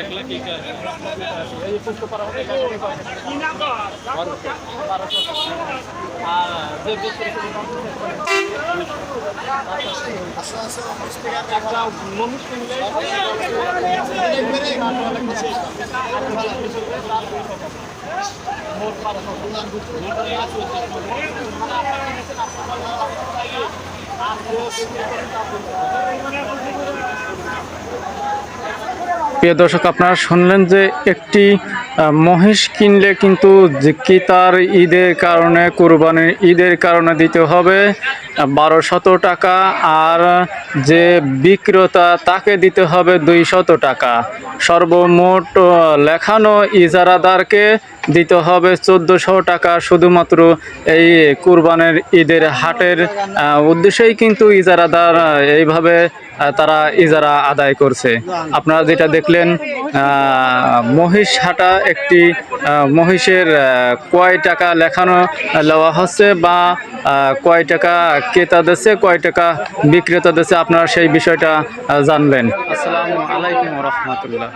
এক লাখ এই পুষ্ট করা হবে। আর যে একটা মহিষ কিনলে মোট বারোশো Thank you. প্রিয় দর্শক, আপনারা শুনলেন যে একটি মহিষ কিনলে কিন্তু কি তার ঈদের কারণে, কোরবানির ঈদের কারণে দিতে হবে বারো শত টাকা। আর যে বিক্রেতা তাকে দিতে হবে দুই শত টাকা। সর্বমোট লেখানো ইজারাদারকে দিতে হবে চোদ্দোশো টাকা। শুধুমাত্র এই কুরবানের ঈদের হাটের উদ্দেশ্যেই কিন্তু ইজারাদার এইভাবে তারা ইজারা আদায় করছে। আপনারা যেটা দেখলেন মহিষ হাটা একটি মহিষের কয় টাকা লেখানো লওয়া হচ্ছে বা কয় টাকা ক্রেতা দিচ্ছে, কয় টাকা বিক্রেতা দিচ্ছে, আপনারা সেই বিষয়টা জানবেন। আসসালামু আলাইকুম রহমতুল্লাহ।